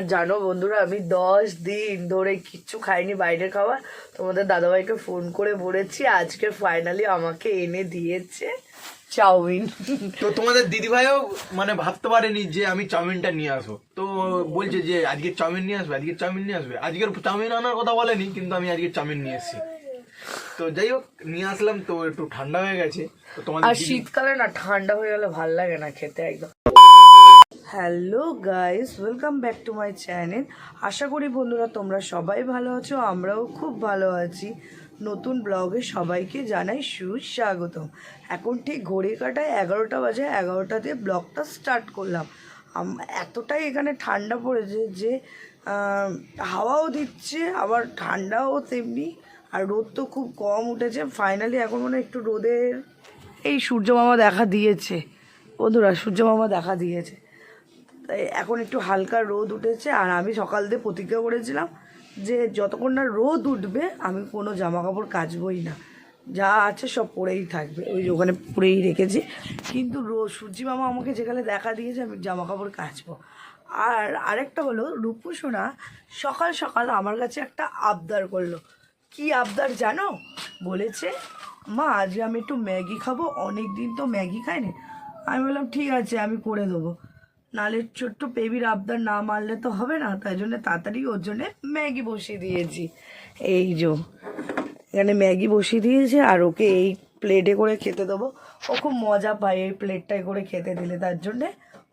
জানো বন্ধুরা আমি দশ দিন ধরে কিচ্ছু খাইনি বাইরের খাবার। তোমাদের দাদাভাইকে ফোন করে বলেছি আজকে ফাইনালি আমাকে এনে দিয়েছে চাউমিন। তো তোমাদের দিদিভাইও মানে ভাবতে পারেনি যে আমি চাউমিনটা নিয়ে আসব। তো বলছে যে আজকে চাউমিন নিয়ে আসবে আজকে চাউমিন নিয়ে আসবে। আজকের চাউমিন আনার কথা বলেনি কিন্তু আমি আজকে চাউমিন নিয়ে এসেছি। তো যাই হোক নিয়ে আসলাম তো একটু ঠান্ডা হয়ে গেছে। তো তোমাদের আর শীতকালে না ঠান্ডা হয়ে গেলে ভালো লাগে না খেতে একদম। Hello guys, welcome back to my channel. আশা করি বন্ধুরা তোমরা সবাই ভালো আছো, আমরাও খুব ভালো আছি। নতুন ব্লগে সবাইকে জানাই সুস্বাগতম। এখন ঠিক ঘড়ি কাটায় এগারোটা বাজে এগারোটাতে ব্লগটা স্টার্ট করলাম। এতটাই এখানে ঠান্ডা পড়েছে যে হাওয়াও দিচ্ছে, আবার ঠান্ডাও তেমনি, আর রোদ তো খুব কম উঠেছে। ফাইনালি এখন মনে একটু রোদের, এই সূর্য মামা দেখা দিয়েছে। বন্ধুরা, সূর্য মামা দেখা দিয়েছে। তাই এখন একটু হালকা রোদ উঠেছে আর আমি সকাল দিয়ে প্রতিজ্ঞা করেছিলাম যে যতক্ষণ না রোদ উঠবে, আমি কোনো জামা কাপড় কাচবই না। যা আছে সব পরেই থাকবে। ওই ওখানে পরেই রেখেছি। কিন্তু রোদ সূর্যি মামা আমাকে যেখানে দেখা দিয়েছে, আমি জামা কাপড় কাচবো। আর আরেকটা হলো রূপু সোনা সকাল সকাল আমার কাছে একটা আবদার করল। কি আবদার জানো? বলেছে, মা, আজকে আমি একটু ম্যাগি খাব। অনেক দিন তো ম্যাগি খাইনি। আমি বললাম, ঠিক আছে, আমি করে দেবো। নালে ছোট্ট পেবির আবদার না মারলে তো হবে না। তাই জন্য তাড়াতাড়ি ওর জন্য ম্যাগি বসিয়ে দিয়েছি। এই যে, এখানে ম্যাগি বসিয়ে দিয়েছে আর ওকে এই প্লেটে করে খেতে দেবো। ও খুব মজা পায় এই প্লেটটায় করে খেতে দিলে। তার জন্যে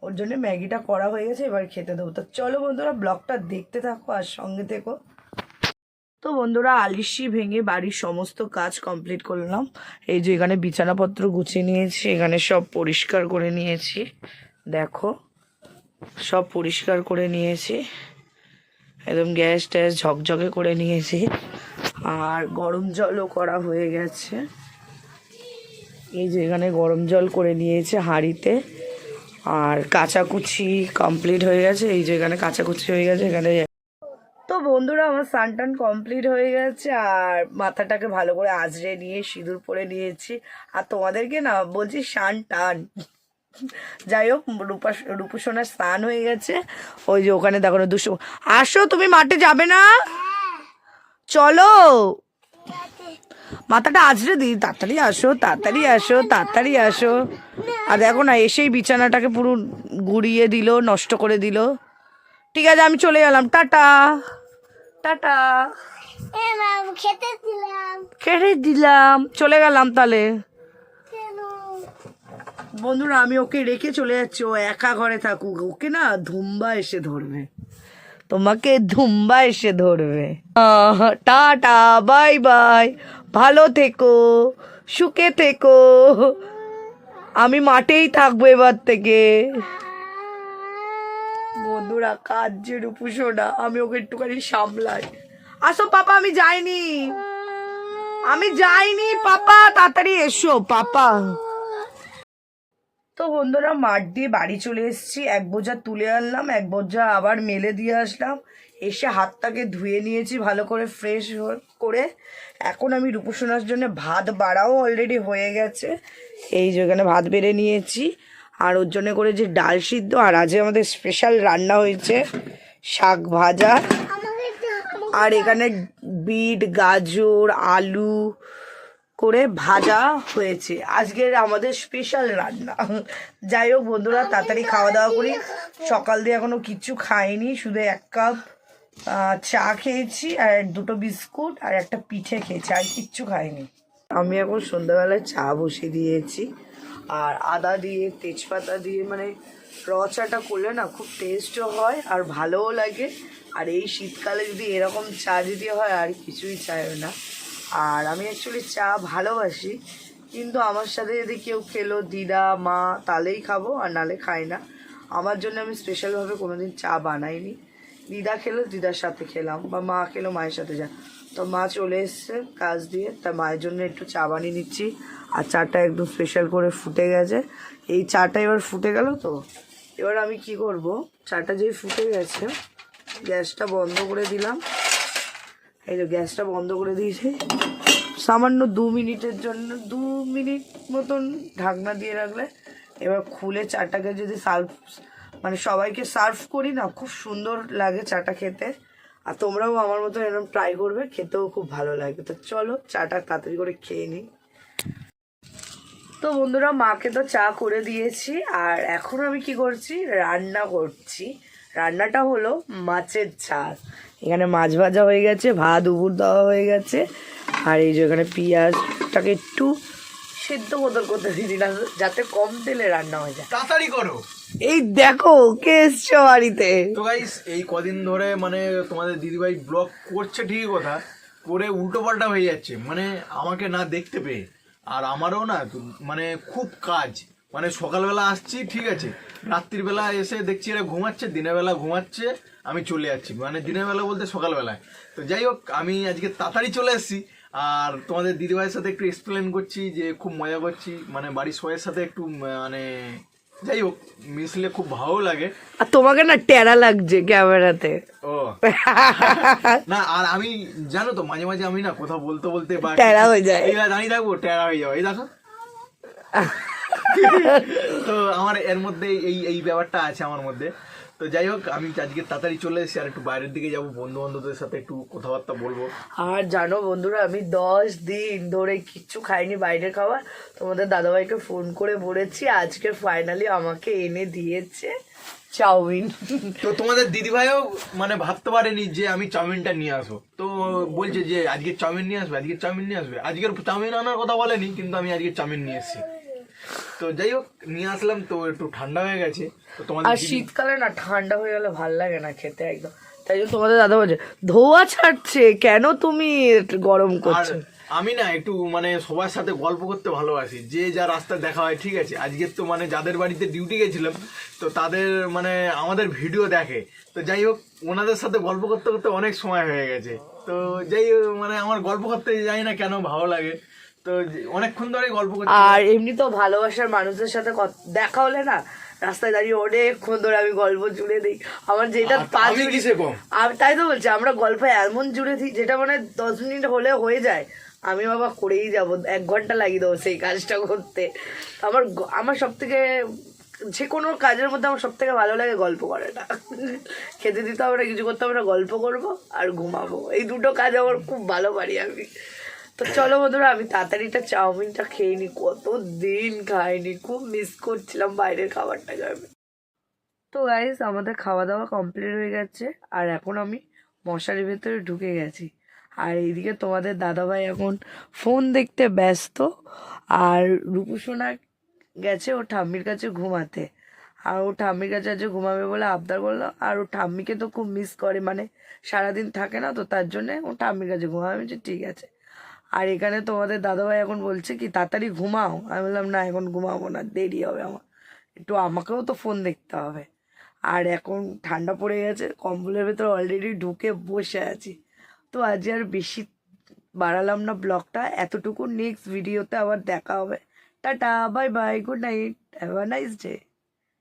ওর জন্য ম্যাগিটা করা হয়ে গেছে, এবার খেতে দেবো। তো চলো বন্ধুরা, ব্লগটা দেখতে থাকো আর সঙ্গে থেকো। তো বন্ধুরা, আলিশি ভেঙে বাড়ির সমস্ত কাজ কমপ্লিট করলাম এই যে এখানে বিছানাপত্র গুছিয়ে নিয়েছি, এখানে সব পরিষ্কার করে নিয়েছি। দেখো। সব পরিষ্কার করে নিয়েছি। একদম গ্যাস ট্যাস ঝকঝকে করে নিয়েছি। আর গরম জলও করা হয়ে গেছে। এই যে এখানে গরম জল করে নিয়েছে হাঁড়িতে। আর কাচাকুচি কমপ্লিট হয়ে গেছে। এই যে এখানে কাচাকুচি হয়ে গেছে, এখানে তো বন্ধুরা, আমার সানটান কমপ্লিট হয়ে গেছে। আর মাথাটাকে ভালো করে আজরে নিয়ে, সিঁদুর পরে নিয়েছি। আর তোমাদেরকে না বলছি সান টান যাই হোক রূপা রূপসোনার স্নান হয়ে গেছে। ওই যে ওখানে দেখো দুশো আসো তুমি মাঠে যাবে না? চলো। মাথাটা আজরে দিই তাড়াতাড়ি আসো তাড়াতাড়ি আসো তাড়াতাড়ি আসো। আর দেখো না এসেই বিছানাটাকে পুরো গুড়িয়ে দিল নষ্ট করে দিল। ঠিক আছে আমি চলে গেলাম। টাটা। টাটা। খেতে দিলাম। চলে গেলাম তাহলে। বন্ধুরা, আমি ওকে রেখে চলে যাচ্ছি। ও একা ঘরে থাকুক। ওকে না ধুম্বা এসে ধরবে। তোমাকে ধুম্বা এসে ধরবে। Tata, bye bye. ভালো থেকো, সুখে থেকো। আমি মাঠেই থাকব এবার থেকে। বন্ধুরা কাজ রূপুসোনা আমি ওকে একটুখানি সামলাই। আসো পাপা, আমি যাইনি। আমি যাইনি, পাপা। তাড়াতাড়ি এসো, পাপা। তো বন্ধুরা মাঠ দিয়ে বাড়ি চলে এসেছি। এক বোঝা তুলে আনলাম এক বোঝা আবার মেলে দিয়ে আসলাম। এসে হাতটাকে ধুয়ে নিয়েছি ভালো করে ফ্রেশ করে। এখন আমি রূপসোনার জন্য ভাত বাড়াও অলরেডি হয়ে গেছে। এই যে এখানে ভাত বেড়ে নিয়েছি। আর ওর জন্য করে যে ডাল সিদ্ধ আর আজকে আমাদের স্পেশাল রান্না হয়েছে শাক ভাজা। আর এখানে বিট গাজর আলু করে ভাজা হয়েছে। আজকের আমাদের স্পেশাল রান্না। যাই হোক বন্ধুরা তাড়াতাড়ি খাওয়া দাওয়া করি। সকাল দিয়ে এখনও কিচ্ছু খাইনি শুধু এক কাপ চা খেয়েছি আর দুটো বিস্কুট আর একটা পিঠে খেয়েছি আর কিচ্ছু খাইনি। আমি এখন সন্ধ্যাবেলায় চা বসিয়ে দিয়েছি আর আদা দিয়ে তেজপাতা দিয়ে মানে র চাটা করলে না খুব টেস্টও হয় আর ভালোও লাগে। আর এই শীতকালে যদি এরকম চা যদি হয় আর কিছুই চাই না। আর আমি অ্যাকচুয়ালি চা ভালোবাসি, কিন্তু আমার সাথে যদি কেউ খেলো, দিদা, মা, তাহলেই খাব আর নালে খাই না। আমার জন্য আমি স্পেশালভাবে কোনোদিন চা বানাইনি। দিদা খেলো, দিদার সাথে খেলাম বা মা খেলো, মায়ের সাথে যা। তো মা চলে এসছে কাজ দিয়ে, তা মায়ের জন্য একটু চা বানিয়ে নিচ্ছি। আর চাটা একদম স্পেশাল করে ফুটে গেছে। এই চাটা এবার ফুটে গেল তো? এবার আমি কি করব? চাটা যেই ফুটে গেছে, গ্যাসটা বন্ধ করে দিলাম। এই যে গ্যাসটা বন্ধ করে দিয়েছি। সামান্য দু মিনিটের জন্য, দু মিনিট মতন ঢাকনা দিয়ে রাখলে এবার খুলে চাটাকে যদি সার্ভ মানে সবাইকে সার্ভ করি না, খুব সুন্দর লাগে চাটা খেতে। আর তোমরাও আমার মতো এরকম ট্রাই করবে, খেতেও খুব ভালো লাগে। তো চলো চাটা তাড়াতাড়ি করে খেয়ে নিই। তো বন্ধুরা, মাকে তো চা করে দিয়েছি, আর এখন আমি কি করছি? রান্না করছি। রান্নাটা হলো মাছের ঝাল। এখানে মাছ ভাজা হয়ে গেছে ভাত উবুর দেওয়া হয়ে গেছে। আর এই যে এখানে পেঁয়াজটাকে একটু সেদ্ধ বদল করতে দিলাম যাতে কম তেলে রান্না হয়ে যায়। তাড়াতাড়ি করো। এই দেখো কে এসছো বাড়িতে? তো গাইস এই কদিন ধরে মানে তোমাদের দিদিভাই ব্লগ করছে ঠিকই কথা করে উল্টো পাল্টা হয়ে যাচ্ছে। মানে আমাকে না দেখতে পেয়ে আর আমারও না মানে খুব কাজ। মানে সকালবেলা আসছি ঠিক আছে। রাত্রিবেলা এসে দেখছি এরা ঘুমাচ্ছে দিনের বেলা ঘুমাচ্ছে। আমি চলে যাচ্ছি। মানে দিনের বেলা বলতে সকালবেলায়। তো যাই হোক আমি আজকে তাড়াতাড়ি চলে এসেছি। আর তোমাদের দিদিভাইয়ের সাথে একটু এক্সপ্লেন করছি যে খুব মজা করছি। মানে বাড়ির সবাইয়ের সাথে একটু মানে যাই হোক মিশলে খুব ভালো লাগে। আর তোমাকে না টেরা লাগছে ক্যামেরাতে। ও। না আর আমি জানো তো মাঝে মাঝে আমি না কোথাও বলতে বলতে বা টেরা হয়ে যায়। এই দাঁড়িয়ে থাকব টেরা হয়ে যাও এই দেখো। তো আমার এর মধ্যে এই এই ব্যাপারটা আছে আমার মধ্যে। তো যাই হোক আমি আজকে তাড়াতাড়ি চলে এসেছি আর একটু বাইরের দিকে যাব বন্ধু বান্ধবদের সাথে একটু কথাবার্তা বলব। আর জানো বন্ধুরা আমি দশ দিন ধরে কিচ্ছু খাইনি বাইরের খাবার। তোমাদের দাদাভাইকে ফোন করে বলেছি আজকে ফাইনালি আমাকে এনে দিয়েছে চাউমিন। তো তোমাদের দিদিভাইও মানে ভাবতে পারেনি যে আমি চাউমিনটা নিয়ে আসব। তো বলছে যে আজকে চাউমিন নিয়ে আসবে আজকে চাউমিন নিয়ে আসবে। আজকের চাউমিন আনার কথা বলেনি কিন্তু আমি আজকে চাউমিন নিয়ে এসেছি। তো যাই হোক নিয়ে আসলাম তো একটু ঠান্ডা হয়ে গেছে। তো তোমাদের আর শীতকালে না ঠান্ডা হয়ে গেলে ভালো লাগে না খেতে একদম। তাই জন্য তোমাদের দাদা বলছে ধোয়া ছাড়ছে কেন তুমি গরম করছ? আমি না একটু মানে সবার সাথে গল্প করতে ভালোবাসি। যে যা রাস্তা দেখা হয় ঠিক আছে। আজকে তো মানে যাদের বাড়িতে ডিউটি গেছিলাম তো তাদের মানে আমাদের ভিডিও দেখে। তো যাই হোক ওনাদের সাথে গল্প করতে করতে অনেক সময় হয়ে গেছে। তো যাই হোক, মানে আমার গল্প করতে যাই না কেন ভালো লাগে। তো অনেকক্ষণ ধরে গল্প করতে আর এমনি তো ভালোবাসার মানুষের সাথে দেখা হলে না রাস্তায় দাঁড়িয়ে অনেকক্ষণ ধরে আমি গল্প জুড়ে দিই। আমার যেটা পাঁচ মিনিট আমি তাই তো বলছি আমরা গল্প এমন জুড়ে দিই যেটা মানে দশ মিনিট হলে হয়ে যায়। আমি বাবা করেই যাব এক ঘণ্টা লাগিয়ে দেবো সেই কাজটা করতে। আমার আমার সব থেকে যে কোনো কাজের মধ্যে আমার সব থেকে ভালো লাগে গল্প করাটা। খেতে দিতে হবে না কিছু করতে হবে না গল্প করব আর ঘুমাবো। এই দুটো কাজ আমার খুব ভালো পারি আমি। তো চলো বন্ধুরা, আমি তাড়াতাড়িটা চাউমিনটা খেয়ে নি। কত দিন খাইনি, খুব মিস করছিলাম বাইরের খাবারটাকে আমি তো গাইস আমাদের খাওয়া দাওয়া কমপ্লিট হয়ে গেছে, আর এখন আমি মশারির ভেতরে ঢুকে গেছি। আর এইদিকে তোমাদের দাদাভাই এখন ফোন দেখতে ব্যস্ত, আর রূপুসোনা গেছে ও ঠাম্মির কাছে ঘুমাতে। আর ও ঠাম্মির কাছে আজকে ঘুমাবে বলে আবদার করল, আর ও ঠাম্মিকে তো খুব মিস করে মানে সারাদিন থাকে না, তো তার জন্যে ও ঠাম্মির কাছে ঘুমাবে। ঠিক আছে। আর এখানে তোমাদের দাদাভাই এখন বলছে কি, তাড়াতাড়ি ঘুমাও। আমি বললাম, না, এখন ঘুমাবো না, দেরি হবে আমার। একটু আমাকেও তো ফোন দেখতে হবে। আর এখন ঠান্ডা পড়ে গেছে, কম্বলের ভেতর অলরেডি ঢুকে বসে আছি। তো আজ আর বেশি বাড়ালাম না ব্লগটা এতটুকু নেক্সট ভিডিওতে আবার দেখা হবে। Tata bye bye good night have a nice day